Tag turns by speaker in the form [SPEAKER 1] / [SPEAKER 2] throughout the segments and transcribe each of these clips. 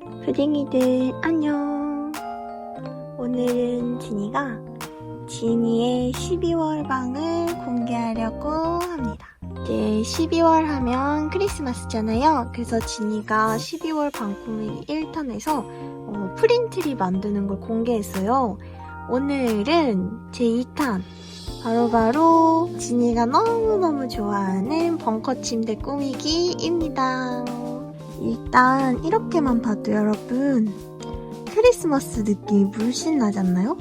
[SPEAKER 1] 푸딩이들 안녕. 오늘은 진이가 진이의 12월 방을 공개하려고 합니다. 이제 12월 하면 크리스마스잖아요. 그래서 진이가 12월 방 꾸미기 1탄에서 어, 프린트리 만드는 걸 공개했어요. 오늘은 제 2탄 바로바로 진이가 너무너무 좋아하는 벙커 침대 꾸미기입니다. 일단 이렇게만 봐도 여러분 크리스마스 느낌이 물씬 나지 않나요?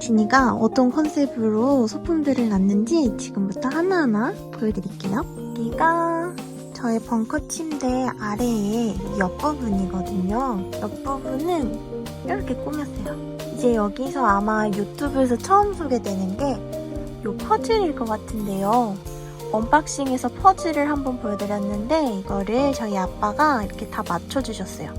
[SPEAKER 1] 진이가 어떤 컨셉으로 소품들을 놨는지 지금부터 하나하나 보여드릴게요. 여기가 저의 벙커 침대 아래에 옆부분이거든요. 옆부분은 이렇게 꾸몄어요. 이제 여기서 아마 유튜브에서 처음 소개되는 게요 퍼즐일 것 같은데요. 언박싱에서 퍼즐을 한번 보여드렸는데 이거를 저희 아빠가 이렇게 다 맞춰주셨어요.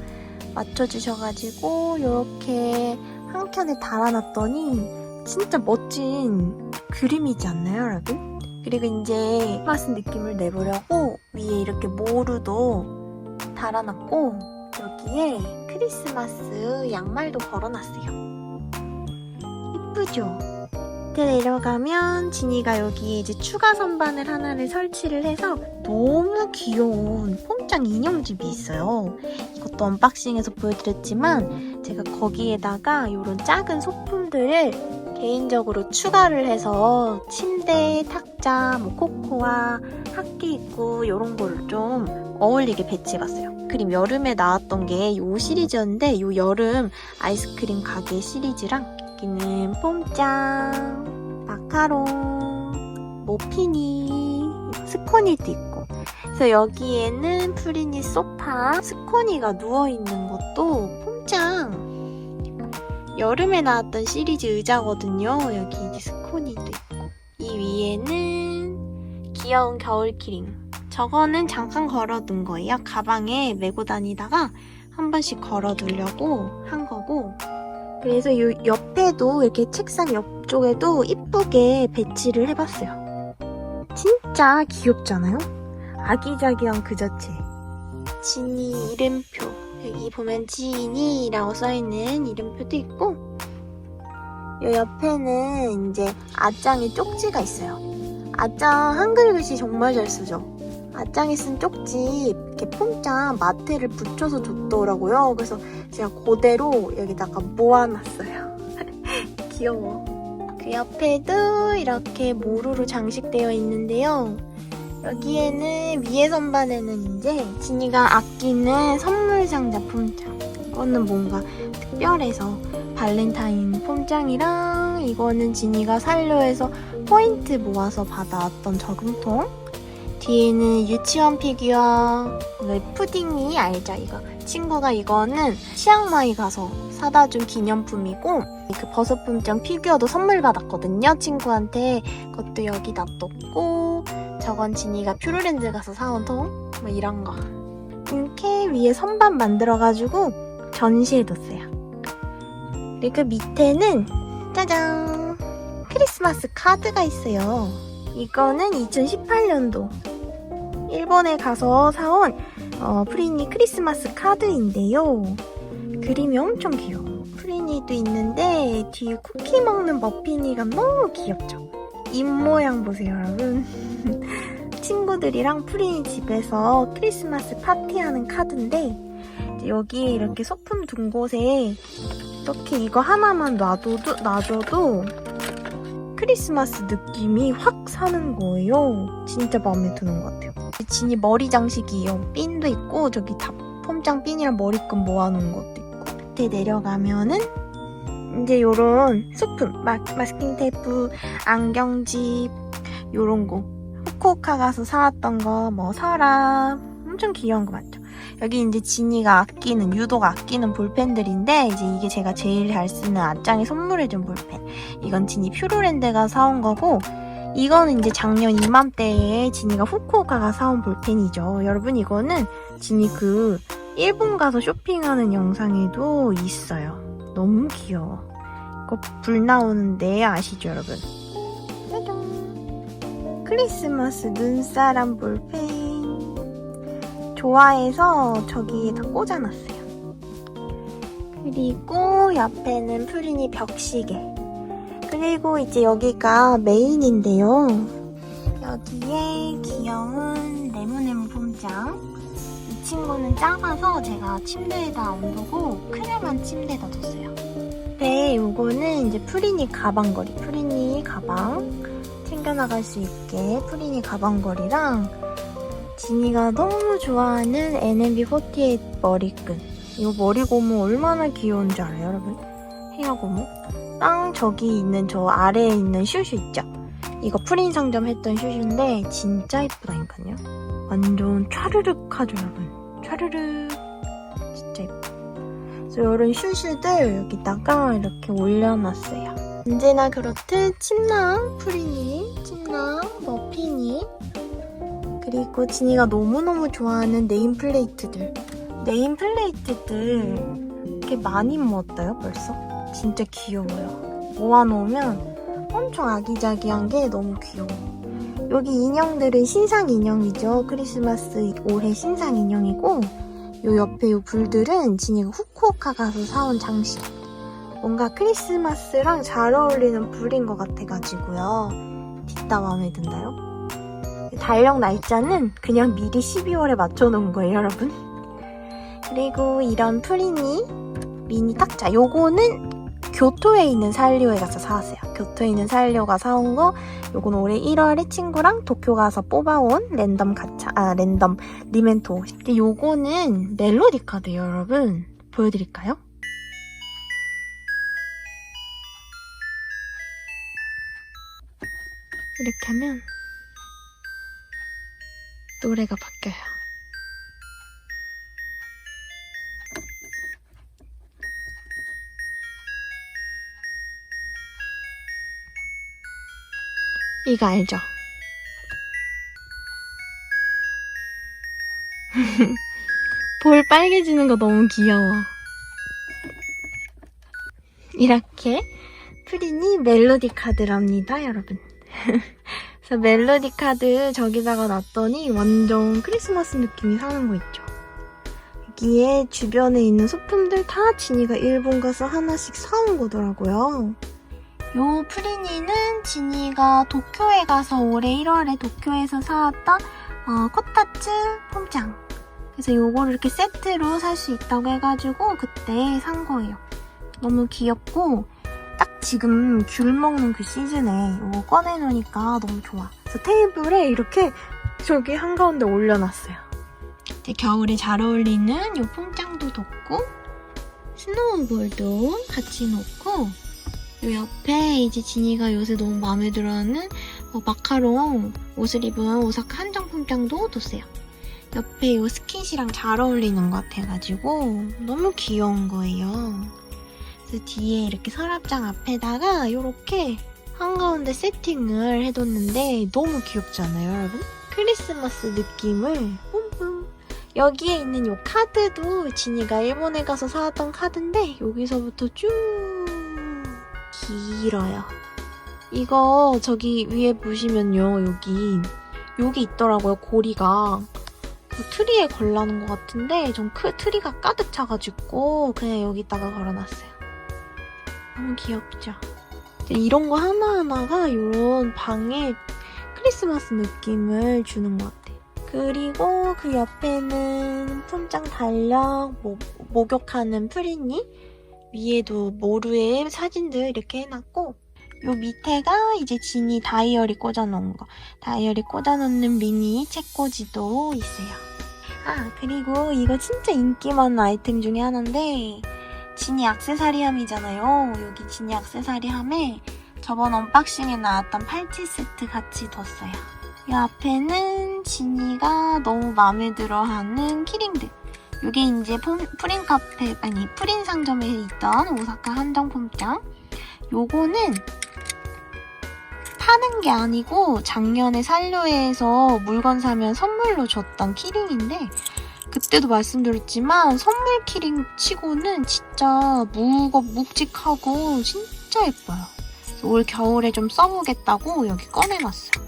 [SPEAKER 1] 맞춰주셔가지고 이렇게 한 켠에 달아놨더니 진짜 멋진 그림이지 않나요, 여러분? 그리고 이제 맛은 느낌을 내보려고 위에 이렇게 모루도 달아놨고 여기에 크리스마스 양말도 걸어놨어요. 이쁘죠? 밑에 내려가면 진이가 여기 이제 추가 선반을 하나를 설치를 해서 너무 귀여운 폼짱 인형집이 있어요. 이것도 언박싱에서 보여드렸지만 제가 거기에다가 이런 작은 소품들을 개인적으로 추가를 해서 침대, 탁자, 뭐 코코아, 학기입구 이런 거를 좀 어울리게 배치해봤어요. 그림 여름에 나왔던 게 이 시리즈였는데 이 여름 아이스크림 가게 시리즈랑 여기는 폼짱, 마카롱, 모피니, 스코니도 있고. 그래서 여기에는 프리니 소파, 스코니가 누워있는 것도 폼짱. 여름에 나왔던 시리즈 의자거든요. 여기 이제 스코니도 있고. 이 위에는 귀여운 겨울 키링. 저거는 잠깐 걸어둔 거예요. 가방에 메고 다니다가 한 번씩 걸어두려고 한 거고 그래서 이 옆에도 이렇게 책상 옆쪽에도 이쁘게 배치를 해봤어요. 진짜 귀엽잖아요? 아기자기한 그 자체. 진이 이름표. 여기 보면 진이라고 써있는 이름표도 있고, 이 옆에는 이제 아짱의 쪽지가 있어요. 아짱 한글 글씨 정말 잘 쓰죠? 아짱이 쓴 쪽지 이렇게 폼짱 마테를 붙여서 줬더라고요. 그래서 제가 그대로 여기다가 모아놨어요. 귀여워. 그 옆에도 이렇게 모루로 장식되어 있는데요. 여기에는 위에 선반에는 이제 진이가 아끼는 선물 상자 폼짱. 이거는 뭔가 특별해서 발렌타인 폼짱이랑 이거는 진이가 살려 해서 포인트 모아서 받아왔던 저금통. 뒤에는 유치원 피규어, 왜 푸딩이 알죠 이거. 친구가 이거는 치앙마이 가서 사다 준 기념품이고 그 버섯 품장 피규어도 선물 받았거든요 친구한테. 그것도 여기 놔뒀고 저건 진이가 퓨르랜드 가서 사온 통? 뭐 이런 거. 이렇게 위에 선반 만들어가지고 전시해 뒀어요. 그리고 그 밑에는 짜잔! 크리스마스 카드가 있어요. 이거는 2018년도 일본에 가서 사온 어, 프리니 크리스마스 카드인데요. 그림이 엄청 귀여워. 프리니도 있는데 뒤에 쿠키 먹는 머피니가 너무 귀엽죠? 입 모양 보세요, 여러분. 친구들이랑 프리니 집에서 크리스마스 파티하는 카드인데 여기에 이렇게 소품 둔 곳에 이렇게 이거 하나만 놔둬도, 놔줘도 크리스마스 느낌이 확 사는 거예요. 진짜 마음에 드는 것 같아요. 진이 머리 장식이요. 핀도 있고 저기 다 폼장 핀이랑 머리끈 모아놓은 것도 있고 밑에 내려가면은 이제 요런 소품 마, 마스킹 테이프, 안경집 요런 거 후쿠오카 가서 사왔던 거뭐 서랍 엄청 귀여운 거 맞죠? 여기 이제 진이가 아끼는 유독 아끼는 볼펜들인데 이제 이게 제가 제일 잘 쓰는 아짱이 선물해준 볼펜 이건 진이 퓨르랜드가 사온 거고 이거는 이제 작년 이맘때에 진이가 후쿠오카 가 사온 볼펜이죠. 여러분 이거는 진이 그 일본 가서 쇼핑하는 영상에도 있어요. 너무 귀여워. 이거 불 나오는데 아시죠 여러분? 짜잔. 크리스마스 눈사람 볼펜. 좋아해서 저기에다 꽂아놨어요. 그리고 옆에는 프린이 벽시계. 그리고 이제 여기가 메인인데요. 여기에 귀여운 네모네모 폼장. 이 친구는 작아서 제가 침대에다 안 두고 크레만 침대에다 뒀어요. 네, 요거는 이제 프린이 가방걸이. 프린이 가방. 챙겨나갈 수 있게 프린이 가방걸이랑 지니가 너무 좋아하는 NMB48 머리끈. 이거 머리 고무 얼마나 귀여운지 알아요, 여러분? 헤어 고무? 땅 저기 있는 저 아래에 있는 슈슈 있죠? 이거 프린 상점 했던 슈슈인데 진짜 예쁘다니까요. 완전 촤르륵 하죠, 여러분. 촤르륵. 진짜 예뻐. 그래서 이런 슈슈들 여기다가 이렇게 올려놨어요. 언제나 그렇듯 침낭 프린이, 침낭 머핀이, 그리고 지니가 너무너무 좋아하는 네임플레이트들. 네임플레이트들 이렇게 많이 모았어요, 벌써? 진짜 귀여워요. 모아놓으면 엄청 아기자기한 게 너무 귀여워. 여기 인형들은 신상 인형이죠. 크리스마스 올해 신상 인형이고, 요 옆에 요 불들은 지니가 후쿠오카 가서 사온 장식. 뭔가 크리스마스랑 잘 어울리는 불인 것 같아가지고요. 뒷다 마음에 든다요? 달력 날짜는 그냥 미리 12월에 맞춰놓은 거예요, 여러분. 그리고 이런 프리니 미니 탁자. 요거는 교토에 있는 사일리오에 가서 사왔어요. 교토에 있는 사일리오가 사온 거. 요건 올해 1월에 친구랑 도쿄 가서 뽑아온 랜덤 가차, 아, 랜덤 리멘토. 근데 요거는 멜로디 카드예요, 여러분. 보여드릴까요? 이렇게 하면 노래가 바뀌어요. 이거 알죠? 볼 빨개지는 거 너무 귀여워. 이렇게 프린이 멜로디 카드랍니다, 여러분. 그래서 멜로디 카드 저기다가 놨더니 완전 크리스마스 느낌이 사는 거 있죠. 여기에 주변에 있는 소품들 다 지니가 일본 가서 하나씩 사온 거더라고요. 요 프리니는 지니가 도쿄에 가서 올해 1월에 도쿄에서 사왔던 어, 코타츠 폼장. 그래서 요거를 이렇게 세트로 살 수 있다고 해가지고 그때 산 거예요. 너무 귀엽고 딱 지금 귤 먹는 그 시즌에 이거 꺼내놓으니까 너무 좋아. 그래서 테이블에 이렇게 저기 한가운데 올려놨어요. 이제 겨울에 잘 어울리는 이 폼장도 뒀고 스노우볼도 같이 놓고 이 옆에 이제 지니가 요새 너무 마음에 들어하는 어, 마카롱 옷을 입은 오사카 한정 폼장도 뒀어요. 옆에 이 스킨이랑 잘 어울리는 것 같아가지고 너무 귀여운 거예요. 그래서 뒤에 이렇게 서랍장 앞에다가 이렇게 한가운데 세팅을 해뒀는데 너무 귀엽지 않아요, 여러분? 크리스마스 느낌을 뿜뿜. 여기에 있는 이 카드도 지니가 일본에 가서 사왔던 카드인데 여기서부터 쭉 길어요. 이거 저기 위에 보시면요, 여기 여기 있더라고요, 고리가. 그 트리에 걸라는 것 같은데 좀 크, 트리가 가득 차가지고 그냥 여기다가 걸어놨어요. 너무 귀엽죠? 이런 거 하나하나가 이런 방에 크리스마스 느낌을 주는 것 같아요. 그리고 그 옆에는 품장 달력, 모, 목욕하는 프리니, 위에도 모루에 사진들 이렇게 해놨고, 요 밑에가 이제 지니 다이어리 꽂아놓은 거. 다이어리 꽂아놓는 미니 책꽂이도 있어요. 아, 그리고 이거 진짜 인기 많은 아이템 중에 하나인데, 지니 액세서리함이잖아요. 여기 지니 액세서리함에 저번 언박싱에 나왔던 팔찌 세트 같이 뒀어요. 이 앞에는 지니가 너무 마음에 들어하는 키링들. 이게 이제 폼- 프린 카페, 아니, 프린 상점에 있던 오사카 한정 폼장. 요거는 파는 게 아니고 작년에 산료회에서 물건 사면 선물로 줬던 키링인데 그때도 말씀드렸지만 선물 키링 치고는 진짜 무겁 묵직하고 진짜 예뻐요. 올 겨울에 좀 써보겠다고 여기 꺼내놨어요.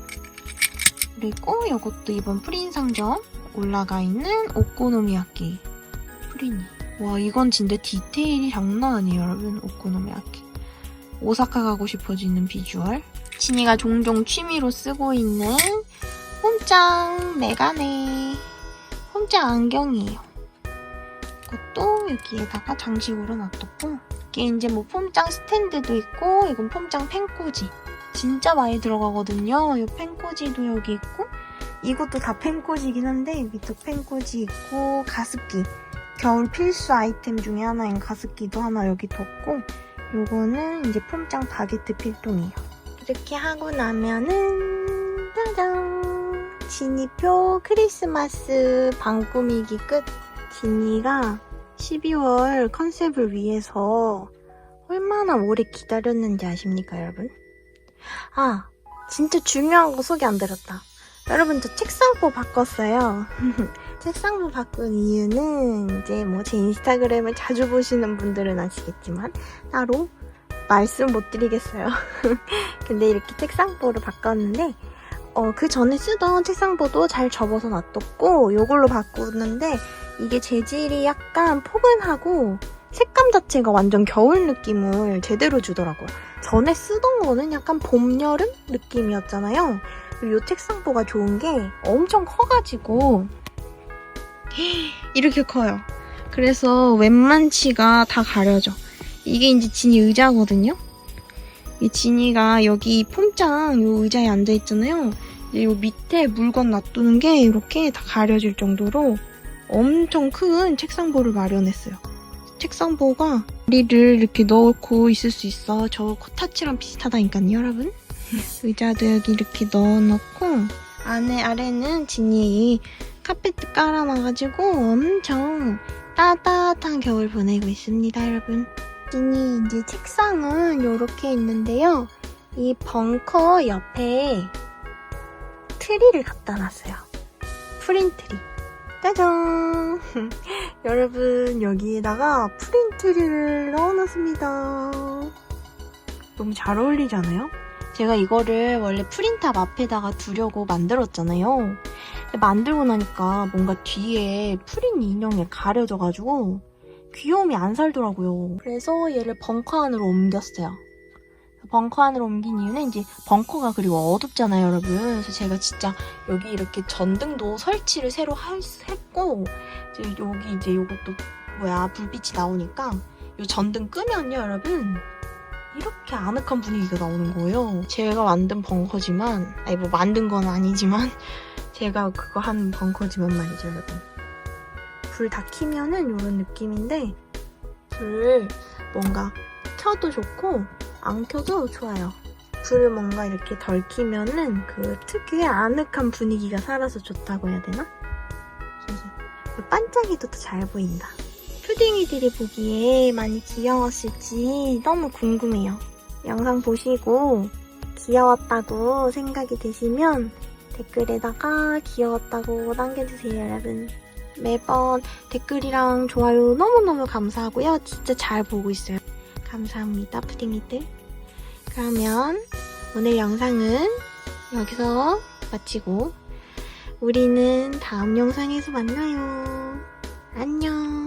[SPEAKER 1] 그리고 이것도 이번 프린 상점 올라가 있는 오코노미야끼 프린이 와 이건 진짜 디테일이 장난 아니에요 여러분 오코노미야키. 오사카 가고 싶어지는 비주얼. 진이가 종종 취미로 쓰고 있는 홈짱 메가네. 홈짱 안경이에요. 이것도 여기에다가 장식으로 놔뒀고 이게 이제 뭐 폼짱 스탠드도 있고 이건 폼짱 펜꽂이. 진짜 많이 들어가거든요. 이 펜꽂이도 여기 있고 이것도 다 펜꽂이긴 한데 밑에 펜꽂이 있고 가습기 겨울 필수 아이템 중에 하나인 가습기도 하나 여기 뒀고 요거는 이제 폼짱 바게트 필통이에요. 이렇게 하고 나면은 짜잔! 지니표 크리스마스 방 꾸미기 끝! 지니가 12월 컨셉을 위해서 얼마나 오래 기다렸는지 아십니까 여러분? 아 진짜 중요한 거 소개 안 드렸다. 여러분 저 책상포 바꿨어요. 책상포 바꾼 이유는 이제 뭐 제 인스타그램을 자주 보시는 분들은 아시겠지만 따로 말씀 못 드리겠어요. 근데 이렇게 책상포를 바꿨는데 어, 그 전에 쓰던 책상포도 잘 접어서 놔뒀고 이걸로 바꾸는데 이게 재질이 약간 포근하고 색감 자체가 완전 겨울 느낌을 제대로 주더라고요. 전에 쓰던 거는 약간 봄, 여름 느낌이었잖아요. 이 책상포가 좋은 게 엄청 커가지고 이렇게 커요. 그래서 웬만치가 다 가려져. 이게 이제 진이 의자거든요. 이 진이가 여기 폼짱 요 의자에 앉아 있잖아요. 요 밑에 물건 놔두는 게 이렇게 다 가려질 정도로 엄청 큰 책상보를 마련했어요. 책상보가 머리를 이렇게 넣고 있을 수 있어. 저 코타치랑 비슷하다니까요, 여러분. 의자도 여기 이렇게 넣어놓고 안에 아래는 진이 카페트 깔아놔가지고 엄청 따뜻한 겨울 보내고 있습니다, 여러분. 진이 이제 책상은 이렇게 있는데요. 이 벙커 옆에 트리를 갖다 놨어요. 프린트리. 짜잔! 여러분, 여기에다가 프린트리를 넣어놨습니다. 너무 잘 어울리잖아요? 제가 이거를 원래 프린탑 앞에다가 두려고 만들었잖아요. 만들고 나니까 뭔가 뒤에 프린 인형에 가려져가지고 귀여움이 안 살더라고요. 그래서 얘를 벙커 안으로 옮겼어요. 벙커 안으로 옮긴 이유는 이제 벙커가 그리고 어둡잖아요, 여러분. 그래서 제가 진짜 여기 이렇게 전등도 설치를 새로 할- 했고 이제 여기 이제 요것도 뭐야 불빛이 나오니까 요 전등 끄면요, 여러분. 이렇게 아늑한 분위기가 나오는 거예요. 제가 만든 벙커지만, 아니 뭐 만든 건 아니지만, 제가 그거 한 벙커지만 말이죠, 여러분. 불 다 키면은 이런 느낌인데, 불을 뭔가 켜도 좋고, 안 켜도 좋아요. 불을 뭔가 이렇게 덜 키면은 그 특유의 아늑한 분위기가 살아서 좋다고 해야 되나? 그래서 반짝이도 더 잘 보인다. 푸딩이들이 보기에 많이 귀여웠을지 너무 궁금해요. 영상 보시고 귀여웠다고 생각이 드시면 댓글에다가 귀여웠다고 남겨주세요, 여러분. 매번 댓글이랑 좋아요 너무너무 감사하고요. 진짜 잘 보고 있어요. 감사합니다, 푸딩이들. 그러면 오늘 영상은 여기서 마치고 우리는 다음 영상에서 만나요. 안녕.